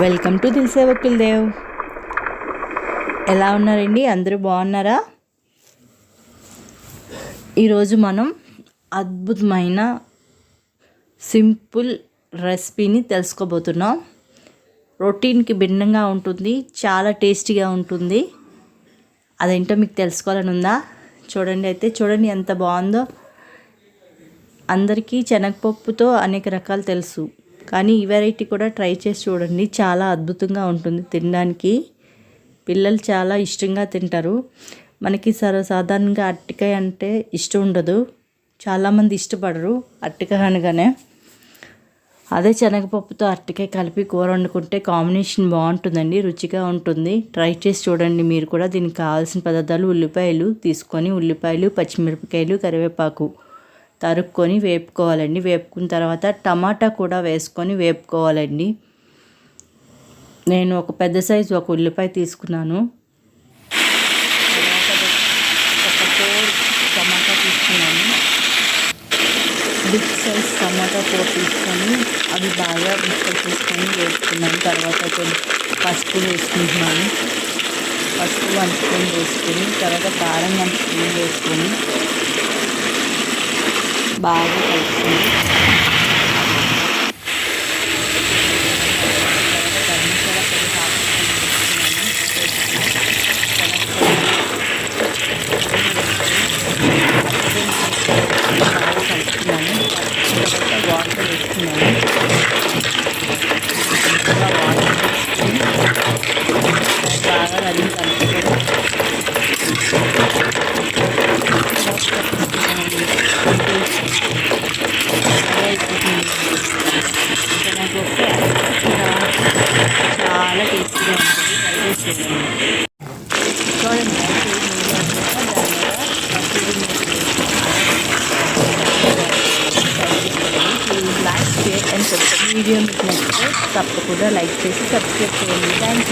Welcome to దిల్సే Dev. ఎలా ఉన్నారండి? అందరూ బాగున్నారా? ఈరోజు మనం అద్భుతమైన సింపుల్ రెసిపీని తెలుసుకోబోతున్నాం. రొటీన్కి భిన్నంగా ఉంటుంది చాలా టేస్టీగా ఉంటుంది. అదేంటో మీకు తెలుసుకోవాలని ఉందా? చూడండి అయితే చూడండి ఎంత బాగుందో. అందరికీ శనగపప్పుతో అనేక రకాలు తెలుసు. కానీ ఈ వెరైటీ కూడా ట్రై చేసి చూడండి. చాలా అద్భుతంగా ఉంటుంది తినడానికి. పిల్లలు చాలా ఇష్టంగా తింటారు. మనకి సర్వసాధారణంగా అరటికాయ అంటే ఇష్టం ఉండదు. చాలామంది ఇష్టపడరు అరటికాయ అనగానే. అదే శనగపప్పుతో అరటికాయ కలిపి కూర వండుకుంటే కాంబినేషన్ బాగుంటుందండి రుచిగా ఉంటుంది. ట్రై చేసి చూడండి మీరు కూడా. దీనికి కావాల్సిన పదార్థాలు ఉల్లిపాయలు తీసుకొని ఉల్లిపాయలు పచ్చిమిరపకాయలు కరివేపాకు తరుక్కొని వేపుకోవాలండి. వేపుకున్న తర్వాత టమాటా కూడా వేసుకొని వేపుకోవాలండి. నేను ఒక పెద్ద సైజు ఒక ఉల్లిపాయ తీసుకున్నాను. ఒక ఫోర్ టమాటా తీసుకున్నాను బిగ్ సైజ్ టమాటా ఫోర్ తీసుకొని అవి బాగా మిక్సర్ చేసుకొని వేసుకున్నాను తర్వాత పసుపు వేసుకుంటున్నాను. పసుపు వన్ స్పూన్ వేసుకొని తర్వాత కారం వన్ స్పూన్ వేసుకొని బాగా కలుపుకొని వాటర్ వేసుకున్నాను బాగా వీడియో మీకు నచ్చితే తప్పకుండా లైక్ చేసి సబ్స్క్రైబ్ చేయండి థ్యాంక్